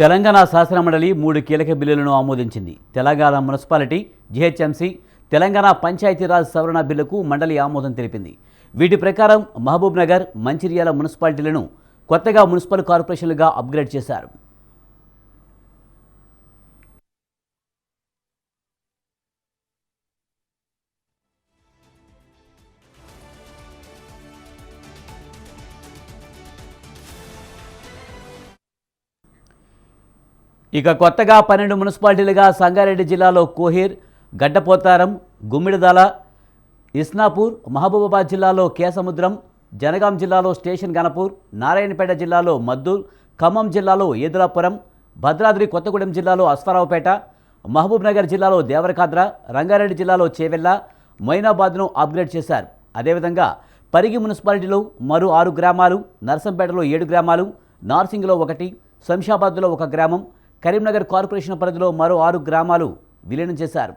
తెలంగాణ శాసనమండలి మూడు కీలక బిల్లులను ఆమోదించింది. తెలంగాణ మున్సిపాలిటీ జిహెచ్ఎంసీ తెలంగాణ పంచాయతీరాజ్ సవరణ బిల్లుకు మండలి ఆమోదం తెలిపింది. వీటి ప్రకారం మహబూబ్ నగర్ మంచిర్యాల మున్సిపాలిటీలను కొత్తగా మున్సిపల్ కార్పొరేషన్లుగా అప్గ్రేడ్ చేశారు. ఇక కొత్తగా పన్నెండు మున్సిపాలిటీలుగా సంగారెడ్డి జిల్లాలో కోహీర్ గడ్డపోతారం గుమ్మిడిదల ఇస్నాపూర్ మహబూబాబాద్ జిల్లాలో కేసముద్రం జనగాం జిల్లాలో స్టేషన్ గణపూర్ నారాయణపేట జిల్లాలో మద్దూర్ ఖమ్మం జిల్లాలో ఏదులాపురం భద్రాద్రి కొత్తగూడెం జిల్లాలో అశ్వారావుపేట మహబూబ్నగర్ జిల్లాలో దేవరకాద్ర రంగారెడ్డి జిల్లాలో చేవెళ్ళ మొయినాబాద్ను అప్గ్రేడ్ చేశారు. అదేవిధంగా పరిగి మున్సిపాలిటీలో మరో ఆరు గ్రామాలు నర్సంపేటలో ఏడు గ్రామాలు నార్సింగ్లో ఒకటి శంషాబాద్లో ఒక గ్రామం కరీంనగర్ కార్పొరేషన్ పరిధిలో మరో ఆరు గ్రామాలు విలీనం చేశారు.